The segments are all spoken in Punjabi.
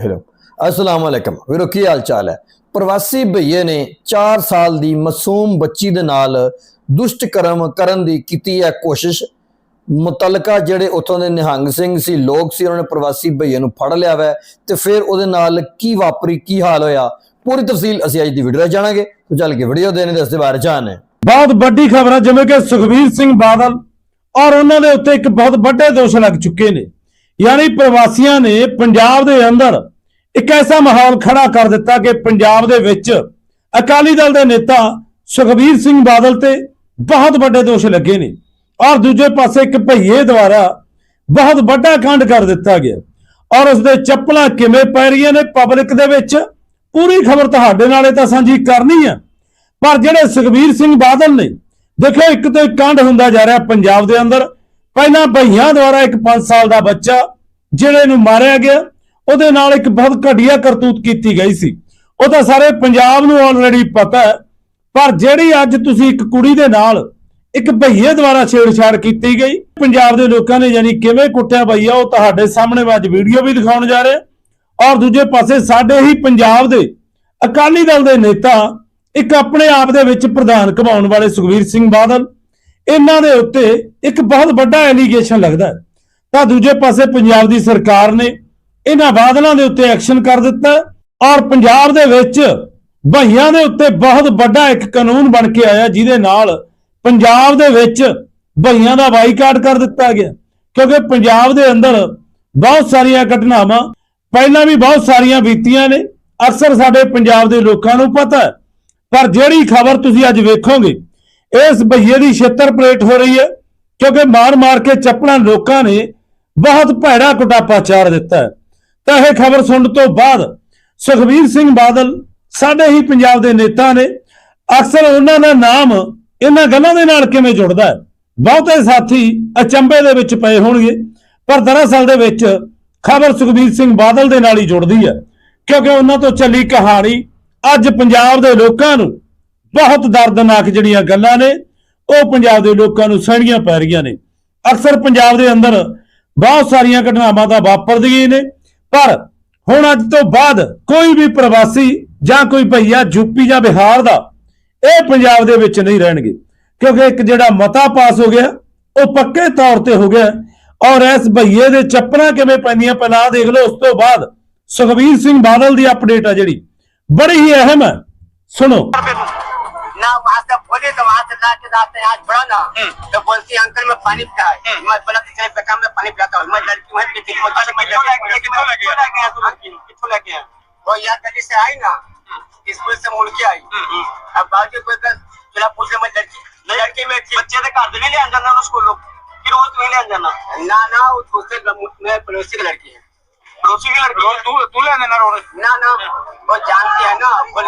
ਹੈਲੋ। ਅਸਲਾਮ ਵਾਲੇਕਮ ਵੀਰੋ, ਕੀ ਹਾਲ ਚਾਲ ਹੈ? ਪ੍ਰਵਾਸੀ ਭਈਏ ਨੇ 4 ਸਾਲ ਦੀ ਮਾਸੂਮ ਬੱਚੀ ਦੇ ਨਾਲ ਦੁਸ਼ਟ ਕਰਮ ਕਰਨ ਦੀ ਕੀਤੀ ਹੈ ਕੋਸ਼ਿਸ਼। ਮੁਤਲਕਾ ਜਿਹੜੇ ਉੱਥੋਂ ਦੇ ਨਿਹੰਗ ਸਿੰਘ ਸੀ, ਲੋਕ ਸੀ, ਉਹਨਾਂ ਨੇ ਪ੍ਰਵਾਸੀ ਭਈਏ ਨੂੰ ਫੜ ਲਿਆ ਵੈ ਤੇ ਫਿਰ ਉਹਦੇ ਨਾਲ ਕੀ ਵਾਪਰੀ, ਕੀ ਹਾਲ ਹੋਇਆ? ਪੂਰੀ ਤਫਸੀਲ ਅਸੀਂ ਅੱਜ ਦੀ ਵੀਡੀਓ ਵਿੱਚ ਜਾਣਾਂਗੇ। तो ਚੱਲ ਕੇ ਵੀਡੀਓ ਦੇਣੇ ਦੇ ਇਸ ਬਾਰੇ ਜਾਣਦੇ ਬਹੁਤ ਵੱਡੀ ਖਬਰ ਹੈ ਜਿਵੇਂ ਕਿ ਸੁਖਬੀਰ ਸਿੰਘ ਬਾਦਲ ਔਰ ਉਹਨਾਂ ਦੇ ਉੱਤੇ ਇੱਕ ਬਹੁਤ ਵੱਡੇ ਦੋਸ਼ ਲੱਗ ਚੁੱਕੇ ਨੇ। ਯਾਨੀ ਪ੍ਰਵਾਸੀਆਂ ਨੇ ਪੰਜਾਬ ਦੇ ਅੰਦਰ ਇੱਕ ਐਸਾ ਮਾਹੌਲ ਖੜਾ ਕਰ ਦਿੱਤਾ ਕਿ ਪੰਜਾਬ ਦੇ ਵਿੱਚ ਅਕਾਲੀ ਦਲ ਦੇ ਨੇਤਾ ਸੁਖਬੀਰ ਸਿੰਘ ਬਾਦਲ ਤੇ ਬਹੁਤ ਵੱਡੇ ਦੋਸ਼ ਲੱਗੇ ਨੇ। ਔਰ ਦੂਜੇ ਪਾਸੇ ਇੱਕ ਭਈਏ ਦੁਆਰਾ ਬਹੁਤ ਵੱਡਾ ਕਾਂਡ ਕਰ ਦਿੱਤਾ ਗਿਆ। ਔਰ ਉਸ ਦੇ ਚੱਪਲਾਂ ਕਿਵੇਂ ਪੈ ਰਹੀਆਂ ਨੇ ਪਬਲਿਕ ਦੇ ਵਿੱਚ, ਪੂਰੀ ਖਬਰ ਤੁਹਾਡੇ ਨਾਲੇ ਤਾਂ ਸਾਂਝੀ ਕਰਨੀ ਆ। ਪਰ ਜਿਹੜੇ ਸੁਖਬੀਰ ਸਿੰਘ ਬਾਦਲ ਨੇ, ਦੇਖੋ ਇੱਕ ਤੋਂ ਇੱਕ ਕਾਂਡ ਹੁੰਦਾ ਜਾ ਰਿਹਾ ਪੰਜਾਬ ਦੇ ਅੰਦਰ। ਪਹਿਲਾਂ ਭਈਆਂ ਦੁਆਰਾ ਇੱਕ 5 ਸਾਲ ਦਾ ਬੱਚਾ ਜਿਹੜੇ ਨੂੰ ਮਾਰਿਆ ਗਿਆ, ਉਹਦੇ ਨਾਲ ਇੱਕ ਬਹੁਤ ਘਟੀਆ ਕਰਤੂਤ ਕੀਤੀ ਗਈ ਸੀ। ਉਹ ਤਾਂ ਸਾਰੇ ਪੰਜਾਬ ਨੂੰ ਆਲਰੇਡੀ ਪਤਾ ਹੈ, ਪਰ ਜਿਹੜੀ ਅੱਜ ਤੁਸੀਂ ਇੱਕ ਕੁੜੀ ਦੇ ਨਾਲ ਇੱਕ ਭਈਏ ਦੁਆਰਾ ਛੇੜਛਾੜ ਕੀਤੀ ਗਈ, ਪੰਜਾਬ ਦੇ ਲੋਕਾਂ ਨੇ ਯਾਨੀ ਕਿਵੇਂ ਕੁੱਟਿਆ ਭਈਆ ਉਹ ਤੁਹਾਡੇ ਸਾਹਮਣੇ ਮੈਂ ਅੱਜ ਵੀਡੀਓ ਵੀ ਦਿਖਾਉਣ ਜਾ ਰਿਹਾ। ਔਰ ਦੂਜੇ ਪਾਸੇ ਸਾਡੇ ਹੀ ਪੰਜਾਬ ਦੇ ਅਕਾਲੀ ਦਲ ਦੇ ਨੇਤਾ ਇੱਕ ਆਪਣੇ ਆਪ ਦੇ ਵਿੱਚ ਪ੍ਰਧਾਨ ਕਮਾਉਣ ਵਾਲੇ ਸੁਖਵੀਰ ਸਿੰਘ ਬਾਦਲ ਇਹਨਾਂ ਦੇ ਉੱਤੇ ਇੱਕ ਬਹੁਤ ਵੱਡਾ ਐਲੀਗੇਸ਼ਨ ਲੱਗਦਾ ਤਾਂ ਦੂਜੇ ਪਾਸੇ ਪੰਜਾਬ ਦੀ ਸਰਕਾਰ ਨੇ ਇਹਨਾਂ ਬਾਦਲਾਂ ਦੇ ਉੱਤੇ ਐਕਸ਼ਨ ਕਰ ਦਿੱਤਾ ਔਰ ਪੰਜਾਬ ਦੇ ਵਿੱਚ ਬਹੀਆਂ ਦੇ ਉੱਤੇ ਬਹੁਤ ਵੱਡਾ ਇੱਕ ਕਾਨੂੰਨ ਬਣ ਕੇ ਆਇਆ, ਜਿਹਦੇ ਨਾਲ ਪੰਜਾਬ ਦੇ ਵਿੱਚ ਬਹੀਆਂ ਦਾ ਬਾਈਕਾਟ ਕਰ ਦਿੱਤਾ ਗਿਆ। ਕਿਉਂਕਿ ਪੰਜਾਬ ਦੇ ਅੰਦਰ ਬਹੁਤ ਸਾਰੀਆਂ ਘਟਨਾਵਾਂ ਪਹਿਲਾਂ ਵੀ ਬਹੁਤ ਸਾਰੀਆਂ ਬੀਤੀਆਂ ਨੇ, ਅਕਸਰ ਸਾਡੇ ਪੰਜਾਬ ਦੇ ਲੋਕਾਂ ਨੂੰ ਪਤਾ ਪਰ ਜਿਹੜੀ ਖਬਰ ਤੁਸੀਂ ਅੱਜ ਵੇਖੋਗੇ ਇਸ ਬਈਏ ਦੀ ਛੇਤਰ ਪਲੇਟ ਹੋ ਰਹੀ ਹੈ, ਕਿਉਂਕਿ ਮਾਰ-ਮਾਰ ਕੇ ਚੱਪਲਾਂ ਲੋਕਾਂ ਨੇ ਬਹੁਤ ਭੈੜਾ ਕੁਟਾਪਾ ਚਾਰ ਦਿੱਤਾ ਹੈ। ਤਾਂ ਇਹ ਖਬਰ ਸੁਣਨ ਤੋਂ ਬਾਅਦ ਸੁਖਬੀਰ ਸਿੰਘ ਬਾਦਲ ਸਾਡੇ ਹੀ ਪੰਜਾਬ ਦੇ ਨੇਤਾ ਨੇ। ਅਕਸਰ ਉਹਨਾਂ ਦਾ ਨਾਮ ਇਹਨਾਂ ਗੱਲਾਂ ਦੇ ਨਾਲ ਕਿਵੇਂ ਜੁੜਦਾ ਹੈ? ਬਹੁਤੇ ਸਾਥੀ ਅਚੰਬੇ ਦੇ ਵਿੱਚ ਪਏ ਹੋਣਗੇ, ਪਰ ਦਰਅਸਲ ਦੇ ਵਿੱਚ ਖਬਰ ਸੁਖਬੀਰ ਸਿੰਘ ਬਾਦਲ ਦੇ ਨਾਲ ਹੀ ਜੁੜਦੀ ਹੈ, ਕਿਉਂਕਿ ਉਹਨਾਂ ਤੋਂ ਚੱਲੀ ਕਹਾਣੀ ਅੱਜ ਪੰਜਾਬ ਦੇ ਲੋਕਾਂ ਨੂੰ ਬਹੁਤ ਦਰਦਨਾਕ ਜਿਹੜੀਆਂ ਗੱਲਾਂ ਨੇ, ਉਹ ਪੰਜਾਬ ਦੇ ਲੋਕਾਂ ਨੂੰ ਸਹਿਣੀਆਂ ਪੈ ਰਹੀਆਂ ਨੇ। ਅਕਸਰ ਪੰਜਾਬ ਦੇ ਅੰਦਰ ਬਹੁਤ ਸਾਰੀਆਂ ਘਟਨਾਵਾਂ ਤਾਂ ਵਾਪਰਦੀਆਂ ਨੇ, ਪਰ ਹੁਣ ਅੱਜ ਤੋਂ ਬਾਅਦ ਕੋਈ ਵੀ ਪ੍ਰਵਾਸੀ ਜਾਂ ਕੋਈ ਭਈਆ ਯੂਪੀ ਜਾਂ ਬਿਹਾਰ ਦਾ, ਇਹ ਪੰਜਾਬ ਦੇ ਵਿੱਚ ਨਹੀਂ ਰਹਿਣਗੇ। ਕਿਉਂਕਿ ਇੱਕ ਜਿਹੜਾ ਮਤਾ ਪਾਸ ਹੋ ਗਿਆ, ਉਹ ਪੱਕੇ ਤੌਰ ਤੇ ਹੋ ਗਿਆ ਔਰ ਇਸ ਭਈਏ ਦੇ ਚੱਪਲਾਂ ਕਿਵੇਂ ਪੈਂਦੀਆਂ, ਪਹਿਲਾਂ ਦੇਖ ਲਓ, ਉਸ ਤੋਂ ਬਾਅਦ ਸੁਖਬੀਰ ਸਿੰਘ ਬਾਦਲ ਦੀ ਅਪਡੇਟ ਆ ਜਿਹੜੀ। ਬੜੀ ਹੀ ਅਹਿਮ ਹੈ। ਸੁਣੋ। ना वहाँ से बोले तो वहाँ से लाके लाते आज बढ़ा ना तो बोलती अंकल में पानी पिया है मैं बोला कि चाहे बेटा मैं पानी पिलाता हूँ। मैं लड़की कहा, लड़की किथों लगे हैं? वो यहाँ गली से आई ना स्कूल से मुड़ के आई। अब बाजू कोई का चला पूछ मैं लड़की लड़की में बच्चे ने घर नहीं ले जाना स्कूल कि रोज तुम्हें ले जाना ना ना वो उससे मैं पड़ोसी की लड़की है। पड़ोसी की लड़की तू तू ले जाना रोड ना ना वो जानती है ना बोल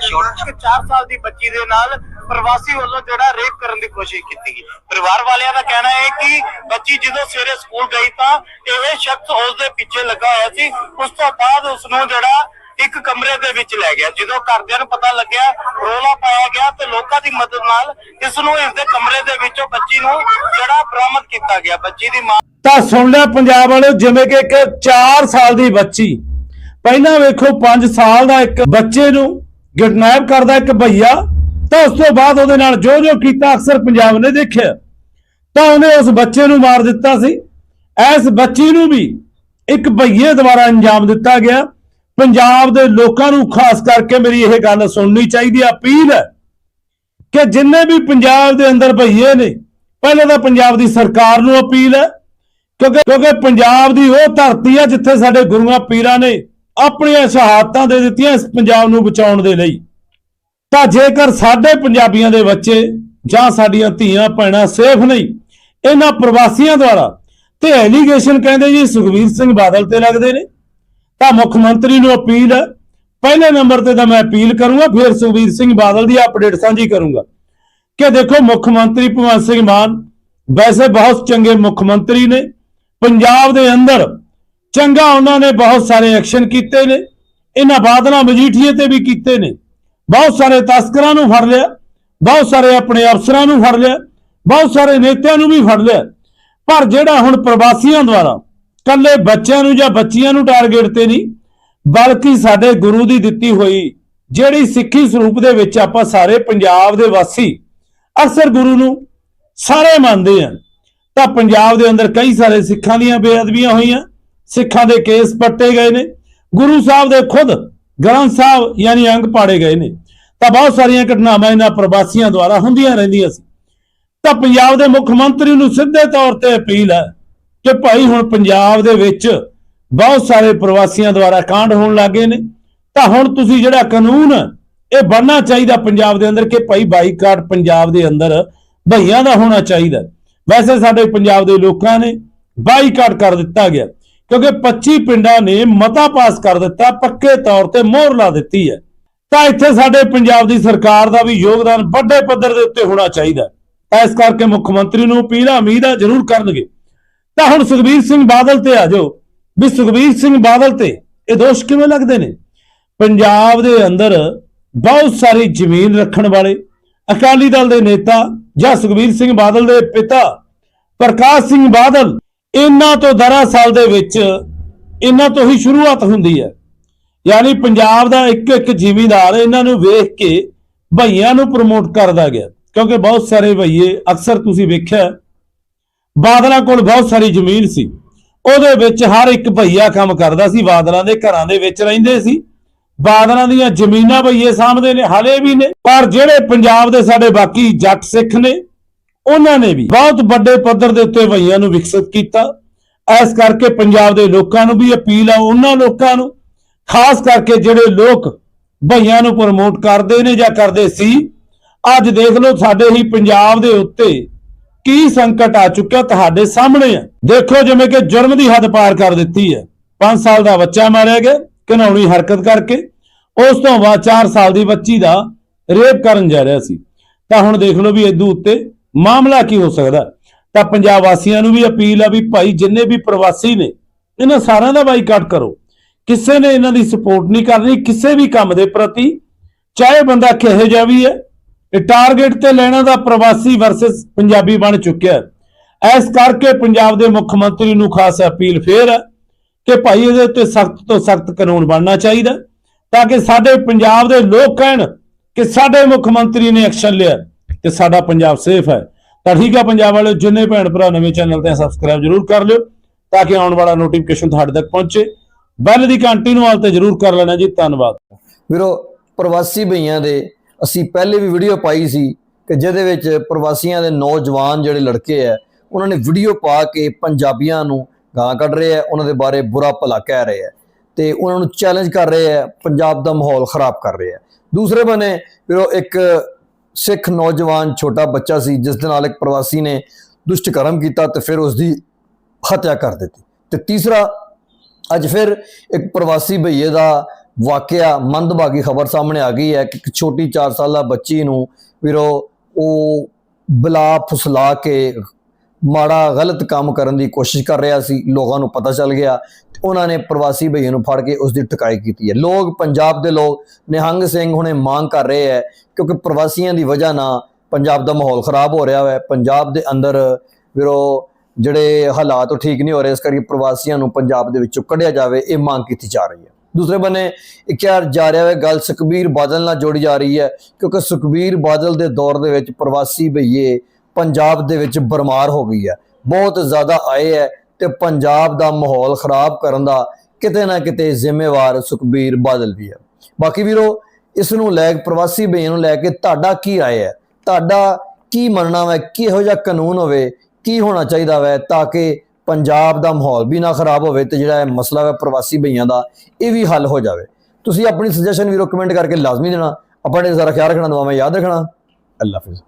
ਛੋਟੇ 4 ਸਾਲ ਦੀ ਬੱਚੀ ਦੇ ਨਾਲ ਪ੍ਰਵਾਸੀ ਵੱਲੋਂ ਜਿਹੜਾ ਰੇਪ ਕਰਨ ਦੀ ਕੋਸ਼ਿਸ਼ ਕੀਤੀ ਗਈ ਪਰਿਵਾਰ ਵਾਲਿਆਂ ਦਾ ਕਹਿਣਾ ਹੈ ਕਿ ਬੱਚੀ ਜਦੋਂ ਸਵੇਰੇ ਸਕੂਲ ਗਈ ਤਾਂ ਇਹ ਸ਼ਖਸ ਉਸ ਦੇ ਪਿੱਛੇ ਲੱਗਾ ਹੋਇਆ ਸੀ ਉਸ ਤੋਂ ਬਾਅਦ ਉਸ ਨੂੰ ਜਿਹੜਾ ਇੱਕ ਕਮਰੇ ਦੇ ਵਿੱਚ ਲੈ ਗਿਆ। ਜਦੋਂ ਘਰਦਿਆਂ ਨੂੰ ਪਤਾ ਲੱਗਿਆ, ਰੋਲਾ ਪਾਇਆ ਗਿਆ ਤੇ ਲੋਕਾਂ ਦੀ ਮਦਦ ਨਾਲ ਇਸ ਨੂੰ ਇਸ ਦੇ ਕਮਰੇ ਦੇ ਵਿੱਚੋਂ ਬੱਚੀ ਨੂੰ ਜਿਹੜਾ ਬਰਾਮਦ ਕੀਤਾ ਗਿਆ। ਬੱਚੀ ਦੀ ਮਾਂ ਤਾਂ ਸੁਣ ਲਿਆ ਪੰਜਾਬ ਵਾਲਿਓ, ਜਿਵੇਂ ਕਿ ਇੱਕ 4 ਸਾਲ ਦੀ ਬੱਚੀ। ਪਹਿਲਾਂ ਵੇਖੋ 5 ਸਾਲ ਦਾ ਇੱਕ ਬੱਚੇ ਨੂੰ ਕਿਡਨੈਪ ਕਰਦਾ ਇੱਕ ਭਈਆ, ਤਾਂ ਉਸ ਤੋਂ ਬਾਅਦ ਉਹਦੇ ਨਾਲ ਜੋ ਜੋ ਕੀਤਾ, ਅਕਸਰ ਪੰਜਾਬ ਨੇ ਦੇਖਿਆ। ਤਾਂ ਉਹਨੇ ਉਸ ਬੱਚੇ ਨੂੰ ਮਾਰ ਦਿੱਤਾ ਸੀ। ਇਸ ਬੱਚੀ ਨੂੰ ਵੀ ਇੱਕ ਭਈਏ ਦੁਆਰਾ ਅੰਜਾਮ ਦਿੱਤਾ ਗਿਆ। ਪੰਜਾਬ ਦੇ ਲੋਕਾਂ ਨੂੰ ਖਾਸ ਕਰਕੇ ਮੇਰੀ ਇਹ ਗੱਲ ਸੁਣਨੀ ਚਾਹੀਦੀ ਹੈ ਅਪੀਲ ਹੈ ਕਿ ਜਿੰਨੇ ਵੀ ਪੰਜਾਬ ਦੇ ਅੰਦਰ ਭਈਏ ਨੇ, ਪਹਿਲਾਂ ਤਾਂ ਪੰਜਾਬ ਦੀ ਸਰਕਾਰ ਨੂੰ ਅਪੀਲ ਹੈ, ਕਿਉਂਕਿ ਕਿਉਂਕਿ ਪੰਜਾਬ ਦੀ ਉਹ ਧਰਤੀ ਹੈ ਜਿੱਥੇ ਸਾਡੇ ਗੁਰੂਆਂ ਪੀਰਾਂ ਨੇ ਆਪਣੀਆਂ ਸ਼ਹਾਦਤਾਂ ਦੇ ਦਿੱਤੀਆਂ ਇਸ ਪੰਜਾਬ ਨੂੰ ਬਚਾਉਣ ਦੇ ਲਈ। ਤਾਂ ਜੇਕਰ ਸਾਡੇ ਪੰਜਾਬੀਆਂ ਦੇ ਬੱਚੇ ਜਾਂ ਸਾਡੀਆਂ ਧੀਆਂ ਭੈਣਾਂ ਸੇਫ ਨਹੀਂ, ਇਹਨਾਂ ਪ੍ਰਵਾਸੀਆਂ ਦੁਆਰਾ ਤੇ ਐਲੀਗੇਸ਼ਨ ਕਹਿੰਦੇ ਜੀ ਸੁਖਵੀਰ ਸਿੰਘ ਬਾਦਲ ਤੇ ਲੱਗਦੇ ਨੇ ਤਾਂ ਮੁੱਖ ਮੰਤਰੀ ਨੂੰ ਅਪੀਲ ਹੈ। ਪਹਿਲੇ ਨੰਬਰ ਤੇ ਤਾਂ ਮੈਂ ਅਪੀਲ ਕਰੂੰਗਾ, ਫਿਰ ਸੁਖਬੀਰ ਸਿੰਘ ਬਾਦਲ ਦੀ ਅਪਡੇਟ ਸਾਂਝੀ ਕਰੂੰਗਾ। ਕਿ ਦੇਖੋ, ਮੁੱਖ ਮੰਤਰੀ ਭਗਵੰਤ ਸਿੰਘ ਮਾਨ ਵੈਸੇ ਬਹੁਤ ਚੰਗੇ ਮੁੱਖ ਮੰਤਰੀ ਨੇ। ਪੰਜਾਬ ਦੇ ਅੰਦਰ ਚੰਗਾ ਉਹਨਾਂ ਨੇ ਬਹੁਤ ਸਾਰੇ ਐਕਸ਼ਨ ਕੀਤੇ ਨੇ। ਇਹਨਾਂ ਬਾਦਲਾਂ ਮਜੀਠੀਏ ਤੇ ਵੀ ਕੀਤੇ ਨੇ। ਬਹੁਤ ਸਾਰੇ ਤਸਕਰਾਂ ਨੂੰ ਫੜ ਲਿਆ। ਬਹੁਤ ਸਾਰੇ ਆਪਣੇ ਅਫਸਰਾਂ ਨੂੰ ਫੜ ਲਿਆ। ਬਹੁਤ ਸਾਰੇ ਨੇਤਿਆਂ ਨੂੰ ਵੀ ਫੜ ਲਿਆ। ਪਰ ਜਿਹੜਾ ਹੁਣ ਪ੍ਰਵਾਸੀਆਂ ਦੁਆਰਾ ਕੱਲੇ ਬੱਚਿਆਂ ਨੂੰ ਜਾਂ ਬੱਚੀਆਂ ਨੂੰ ਟਾਰਗੇਟ ਤੇ ਨਹੀਂ, ਬਲਕਿ ਸਾਡੇ ਗੁਰੂ ਦੀ ਦਿੱਤੀ ਹੋਈ ਜਿਹੜੀ ਸਿੱਖੀ ਸਰੂਪ ਦੇ ਵਿੱਚ ਆਪਾਂ ਸਾਰੇ ਪੰਜਾਬ ਦੇ ਵਾਸੀ ਅਕਸਰ ਗੁਰੂ ਨੂੰ ਸਾਰੇ ਮੰਨਦੇ ਆ ਤਾਂ ਪੰਜਾਬ ਦੇ ਅੰਦਰ ਕਈ ਸਾਰੇ ਸਿੱਖਾਂ ਦੀਆਂ ਬੇਅਦਬੀਆਂ ਹੋਈਆਂ, ਸਿੱਖਾਂ ਦੇ ਕੇਸ ਪੱਟੇ ਗਏ ਨੇ, ਗੁਰੂ ਸਾਹਿਬ ਦੇ ਖੁਦ ਗ੍ਰੰਥ ਸਾਹਿਬ ਯਾਨੀ ਅੰਗ ਪਾੜੇ ਗਏ ਨੇ, ਤਾਂ ਬਹੁਤ ਸਾਰੀਆਂ ਘਟਨਾਵਾਂ ਇਹਨਾਂ ਪ੍ਰਵਾਸੀਆਂ ਦੁਆਰਾ ਹੁੰਦੀਆਂ ਰਹਿੰਦੀਆਂ ਸੀ। ਤਾਂ ਪੰਜਾਬ ਦੇ ਮੁੱਖ ਮੰਤਰੀ ਨੂੰ ਸਿੱਧੇ ਤੌਰ ਤੇ ਅਪੀਲ ਹੈ ਕਿ ਭਾਈ ਹੁਣ ਪੰਜਾਬ ਦੇ ਵਿੱਚ ਬਹੁਤ ਸਾਰੇ ਪ੍ਰਵਾਸੀਆਂ ਦੁਆਰਾ ਕਾਂਡ ਹੋਣ ਲੱਗੇ ਨੇ। ਤਾਂ ਹੁਣ ਤੁਸੀਂ ਜਿਹੜਾ ਕਾਨੂੰਨ ਇਹ ਬਣਨਾ ਚਾਹੀਦਾ ਪੰਜਾਬ ਦੇ ਅੰਦਰ ਕਿ ਭਾਈ ਬਾਈਕਾਟ ਪੰਜਾਬ ਦੇ ਅੰਦਰ ਭਈਆਂ ਦਾ ਹੋਣਾ ਚਾਹੀਦਾ। ਵੈਸੇ ਸਾਡੇ ਪੰਜਾਬ ਦੇ ਲੋਕਾਂ ਨੇ ਬਾਈਕਾਟ ਕਰ ਦਿੱਤਾ ਗਿਆ ਕਿਉਂਕਿ 25 ਪਿੰਡਾਂ ਨੇ ਮਤਾ ਪਾਸ ਕਰ ਦਿੱਤਾ ਪੱਕੇ ਤੌਰ ਤੇ ਮੋਹਰ ਲਾ ਦਿੱਤੀ ਹੈ। ਤਾਂ ਇੱਥੇ ਸਾਡੇ ਪੰਜਾਬ ਦੀ ਸਰਕਾਰ ਦਾ ਵੀ ਯੋਗਦਾਨ ਵੱਡੇ ਪੱਧਰ ਦੇ ਉੱਤੇ ਹੋਣਾ ਚਾਹੀਦਾ। ਤਾਂ ਇਸ ਕਰਕੇ ਮੁੱਖ ਮੰਤਰੀ ਨੂੰ ਅਪੀਲ ਆ, ਉਮੀਦ ਆ ਜ਼ਰੂਰ ਕਰਨਗੇ। ਤਾਂ ਹੁਣ ਸੁਖਬੀਰ ਸਿੰਘ ਬਾਦਲ ਤੇ ਆ ਜਾਓ। ਵੀ ਸੁਖਬੀਰ ਸਿੰਘ ਬਾਦਲ ਤੇ ਇਹ ਦੋਸ਼ ਕਿਵੇਂ ਲੱਗਦੇ ਨੇ? ਪੰਜਾਬ ਦੇ ਅੰਦਰ ਬਹੁਤ ਸਾਰੀ ਜ਼ਮੀਨ ਰੱਖਣ ਵਾਲੇ, ਅਕਾਲੀ ਦਲ ਦੇ ਨੇਤਾ ਜਾਂ ਸੁਖਬੀਰ ਸਿੰਘ ਬਾਦਲ ਦੇ ਪਿਤਾ ਪ੍ਰਕਾਸ਼ ਸਿੰਘ ਬਾਦਲ, ਇਹਨਾਂ ਤੋਂ ਦਰਅਸਲ ਦੇ ਵਿੱਚ ਇਹਨਾਂ ਤੋਂ ਹੀ ਸ਼ੁਰੂਆਤ ਹੁੰਦੀ ਹੈ। ਯਾਨੀ ਪੰਜਾਬ ਦਾ ਇੱਕ ਇੱਕ ਜ਼ਿਮੀਂਦਾਰ ਇਹਨਾਂ ਨੂੰ ਵੇਖ ਕੇ ਭਈਆਂ ਨੂੰ ਪ੍ਰਮੋਟ ਕਰਦਾ ਗਿਆ। ਕਿਉਂਕਿ ਬਹੁਤ ਸਾਰੇ ਭਈਏ ਅਕਸਰ ਤੁਸੀਂ ਵੇਖਿਆ ਬਾਦਲਾਂ ਕੋਲ ਬਹੁਤ ਸਾਰੀ ਜ਼ਮੀਨ ਸੀ। ਉਹਦੇ ਵਿੱਚ ਹਰ ਇੱਕ ਭਈਆ ਕੰਮ ਕਰਦਾ ਸੀ, ਬਾਦਲਾਂ ਦੇ ਘਰਾਂ ਦੇ ਵਿੱਚ ਰਹਿੰਦੇ ਸੀ। ਬਾਦਲਾਂ ਦੀਆਂ ਜ਼ਮੀਨਾਂ ਭਈਏ ਸਾਹਮਣੇ ਨੇ, ਹਲੇ ਵੀ ਨੇ। ਪਰ ਜਿਹੜੇ ਪੰਜਾਬ ਦੇ ਸਾਡੇ ਬਾਕੀ ਜੱਟ ਸਿੱਖ ਨੇ, ਉਹਨਾਂ ਨੇ ਵੀ ਬਹੁਤ ਵੱਡੇ ਪੱਧਰ ਦੇ ਉੱਤੇ ਭਈਆਂ ਨੂੰ ਵਿਕਸਿਤ ਕੀਤਾ। ਇਸ ਕਰਕੇ ਪੰਜਾਬ ਦੇ ਲੋਕਾਂ ਨੂੰ ਵੀ ਅਪੀਲ ਆ, ਉਹਨਾਂ ਲੋਕਾਂ ਨੂੰ, ਖਾਸ ਕਰਕੇ ਜਿਹੜੇ ਲੋਕ ਭਈਆਂ ਨੂੰ ਪ੍ਰਮੋਟ ਕਰਦੇ ਨੇ ਜਾਂ ਕਰਦੇ ਸੀ। ਅੱਜ ਦੇਖ ਲਓ, ਸਾਡੇ ਹੀ ਪੰਜਾਬ ਦੇ ਉੱਤੇ ਕੀ ਸੰਕਟ ਆ ਚੁੱਕਿਆ ਤੁਹਾਡੇ ਸਾਹਮਣੇ ਆ ਦੇਖੋ ਜਿਵੇਂ ਕਿ ਜੁਰਮ ਦੀ ਹੱਦ ਪਾਰ ਕਰ ਦਿੱਤੀ ਹੈ। 5 ਸਾਲ ਦਾ ਬੱਚਾ ਮਾਰਿਆ ਗਿਆ ਘਿਨਾਉਣੀ ਹਰਕਤ ਕਰਕੇ। ਉਸ ਤੋਂ ਬਾਅਦ 4 ਸਾਲ ਦੀ ਬੱਚੀ ਦਾ ਰੇਪ ਕਰਨ ਜਾ ਰਿਹਾ ਸੀ। ਤਾਂ ਹੁਣ ਦੇਖ ਲਓ ਵੀ ਇਦੋਂ ਉੱਤੇ ਮਾਮਲਾ ਕੀ ਹੋ ਸਕਦਾ ਤਾਂ ਪੰਜਾਬ ਵਾਸੀਆਂ ਨੂੰ ਵੀ ਅਪੀਲ ਆ ਵੀ ਭਾਈ, ਜਿੰਨੇ ਵੀ ਪ੍ਰਵਾਸੀ ਨੇ, ਇਹਨਾਂ ਸਾਰਿਆਂ ਦਾ ਬਾਈਕਾਟ ਕਰੋ। ਕਿਸੇ ਨੇ ਇਹਨਾਂ ਦੀ ਸਪੋਰਟ ਨਹੀਂ ਕਰਨੀ, ਕਿਸੇ ਵੀ ਕੰਮ ਦੇ ਪ੍ਰਤੀ, ਚਾਹੇ ਬੰਦਾ ਕਿਹੋ ਜਿਹਾ ਵੀ ਹੈ ਇਹ ਟਾਰਗੇਟ ਤੇ ਲੈਣਾ ਦਾ ਪ੍ਰਵਾਸੀ ਵਰਸਸ ਪੰਜਾਬੀ ਬਣ ਚੁੱਕਿਆ ਹੈ। ਇਸ ਕਰਕੇ ਪੰਜਾਬ ਦੇ ਮੁੱਖ ਮੰਤਰੀ ਨੂੰ ਖਾਸ ਅਪੀਲ ਫੇਰ ਹੈ ਕਿ ਭਾਈ ਇਹਦੇ ਉੱਤੇ ਸਖਤ ਤੋਂ ਸਖਤ ਕਾਨੂੰਨ ਬਣਨਾ ਚਾਹੀਦਾ ਤਾਂ ਕਿ ਸਾਡੇ ਪੰਜਾਬ ਦੇ ਲੋਕ ਕਹਿਣ ਕਿ ਸਾਡੇ ਮੁੱਖ ਮੰਤਰੀ ਨੇ ਐਕਸ਼ਨ ਲਿਆ ਤੇ ਸਾਡਾ ਪੰਜਾਬ ਸੇਫ ਹੈ। ਤਾਂ ਠੀਕ ਹੈ ਪੰਜਾਬ ਵਾਲਿਓ, ਜਿੰਨੇ ਭੈਣ ਭਰਾ ਨਵੇਂ ਚੈਨਲ ਤੇ ਸਬਸਕ੍ਰਾਈਬ ਜਰੂਰ ਕਰ ਲਿਓ ਤਾਂ ਕਿ ਆਉਣ ਵਾਲਾ ਨੋਟੀਫਿਕੇਸ਼ਨ ਤੁਹਾਡੇ ਤੱਕ ਪਹੁੰਚੇ। ਬੈਲ ਦੀ ਘੰਟੀ ਨੂੰ ਹਾਲ ਤੇ ਜਰੂਰ ਕਰ ਲੈਣਾ ਜੀ। ਧੰਨਵਾਦ। ਵੀਰੋ, ਪ੍ਰਵਾਸੀ ਭਈਆਂ ਦੇ ਅਸੀਂ ਪਹਿਲੇ ਵੀ ਵੀਡੀਓ ਪਾਈ ਸੀ ਕਿ ਜਿਹਦੇ ਵਿੱਚ ਪ੍ਰਵਾਸੀਆਂ ਦੇ ਨੌਜਵਾਨ ਜਿਹੜੇ ਲੜਕੇ ਆ, ਉਹਨਾਂ ਨੇ ਵੀਡੀਓ ਪਾ ਕੇ ਪੰਜਾਬੀਆਂ ਨੂੰ ਗਾਂ ਕੱਢ ਰਹੇ ਆ, ਉਹਨਾਂ ਦੇ ਬਾਰੇ ਬੁਰਾ ਭਲਾ ਕਹਿ ਰਹੇ ਆ ਤੇ ਉਹਨਾਂ ਨੂੰ ਚੈਲੰਜ ਕਰ ਰਹੇ ਆ, ਪੰਜਾਬ ਦਾ ਮਾਹੌਲ ਖਰਾਬ ਕਰ ਰਹੇ ਆ। ਦੂਸਰੇ ਫਿਰ ਉਹ ਇੱਕ ਸਿੱਖ ਨੌਜਵਾਨ ਛੋਟਾ ਬੱਚਾ ਸੀ, ਜਿਸ ਦੇ ਨਾਲ ਇੱਕ ਪ੍ਰਵਾਸੀ ਨੇ ਦੁਸ਼ਟ ਕਰਮ ਕੀਤਾ ਤੇ ਫਿਰ ਉਸ ਦੀ ਹੱਤਿਆ ਕਰ ਦਿੱਤੀ। ਤੇ ਤੀਸਰਾ, ਅੱਜ ਫਿਰ ਇੱਕ ਪ੍ਰਵਾਸੀ ਭਈਏ ਦਾ ਵਾਕਿਆ ਮੰਦਭਾਗੀ ਖਬਰ ਸਾਹਮਣੇ ਆ ਗਈ ਹੈ ਕਿ ਇੱਕ ਛੋਟੀ 4 ਸਾਲਾ ਬੱਚੀ ਨੂੰ ਵੀਰੋ, ਉਹ ਬਲਾ ਫੁਸਲਾ ਕੇ ਮਾੜਾ ਗਲਤ ਕੰਮ ਕਰਨ ਦੀ ਕੋਸ਼ਿਸ਼ ਕਰ ਰਿਹਾ ਸੀ, ਲੋਕਾਂ ਨੂੰ ਪਤਾ ਚੱਲ ਗਿਆ ਤੇ ਉਹਨਾਂ ਨੇ ਪ੍ਰਵਾਸੀ ਭਈਏ ਨੂੰ ਫੜ ਕੇ ਉਸ ਦੀ ਟਕਾਈ ਕੀਤੀ ਹੈ। ਲੋਕ, ਪੰਜਾਬ ਦੇ ਲੋਕ ਨਿਹੰਗ ਸਿੰਘ ਹੁਣੇ ਮੰਗ ਕਰ ਰਹੇ ਹੈ ਕਿਉਂਕਿ ਪ੍ਰਵਾਸੀਆਂ ਦੀ ਵਜ੍ਹਾ ਨਾਲ ਪੰਜਾਬ ਦਾ ਮਾਹੌਲ ਖਰਾਬ ਹੋ ਰਿਹਾ ਹੈ। ਪੰਜਾਬ ਦੇ ਅੰਦਰ ਵੀਰੋ, ਜਿਹੜੇ ਹਾਲਾਤ ਉਹ ਠੀਕ ਨਹੀਂ ਹੋ ਰਹੇ, ਇਸ ਕਰਕੇ ਪ੍ਰਵਾਸੀਆਂ ਨੂੰ ਪੰਜਾਬ ਦੇ ਵਿੱਚੋਂ ਕੱਢਿਆ ਜਾਵੇ, ਇਹ ਮੰਗ ਕੀਤੀ ਜਾ ਰਹੀ ਹੈ। ਦੂਸਰੇ ਬੰਨੇ ਇਹ ਕਿਹਾ ਜਾ ਰਿਹਾ ਹੈ ਗੱਲ ਸੁਖਬੀਰ ਬਾਦਲ ਨਾਲ ਜੋੜੀ ਜਾ ਰਹੀ ਹੈ, ਕਿਉਂਕਿ ਸੁਖਬੀਰ ਬਾਦਲ ਦੇ ਦੌਰ ਦੇ ਵਿੱਚ ਪ੍ਰਵਾਸੀ ਭਈਏ ਪੰਜਾਬ ਦੇ ਵਿੱਚ ਬਰਮਾਰ ਹੋ ਗਈ ਹੈ। ਬਹੁਤ ਜ਼ਿਆਦਾ ਆਏ ਹੈ ਤੇ ਪੰਜਾਬ ਦਾ ਮਾਹੌਲ ਖਰਾਬ ਕਰਨ ਦਾ ਕਿਤੇ ਨਾ ਕਿਤੇ ਜ਼ਿੰਮੇਵਾਰ ਸੁਖਬੀਰ ਬਾਦਲ ਵੀ ਹੈ। ਬਾਕੀ ਵੀਰੋ, ਇਸ ਨੂੰ ਲੈ ਕੇ, ਪ੍ਰਵਾਸੀ ਭਈਆਂ ਨੂੰ ਲੈ ਕੇ ਤੁਹਾਡਾ ਕੀ ਰਾਏ ਹੈ? ਤੁਹਾਡਾ ਕੀ ਮੰਨਣਾ ਹੈ ਕਿਹੋ ਜਿਹਾ ਕਾਨੂੰਨ ਹੋਵੇ? ਕੀ ਹੋਣਾ ਚਾਹੀਦਾ ਹੈ ਤਾਂ ਕਿ ਪੰਜਾਬ ਦਾ ਮਾਹੌਲ ਵੀ ਨਾ ਖਰਾਬ ਹੋਵੇ ਤੇ ਜਿਹੜਾ ਇਹ ਮਸਲਾ ਹੈ ਪ੍ਰਵਾਸੀ ਭਈਆਂ ਦਾ, ਇਹ ਵੀ ਹੱਲ ਹੋ ਜਾਵੇ। ਤੁਸੀਂ ਆਪਣੀ ਸੁਜੈਸ਼ਨ ਵੀ ਕਮੈਂਟ ਕਰਕੇ ਲਾਜ਼ਮੀ ਦੇਣਾ। ਆਪਣੇ ਜ਼ਰਾ ਖਿਆਲ ਰੱਖਣਾ, ਦੁਆਵਾਂ ਯਾਦ ਰੱਖਣਾ। ਅੱਲਾ ਹਾਫਿਜ਼।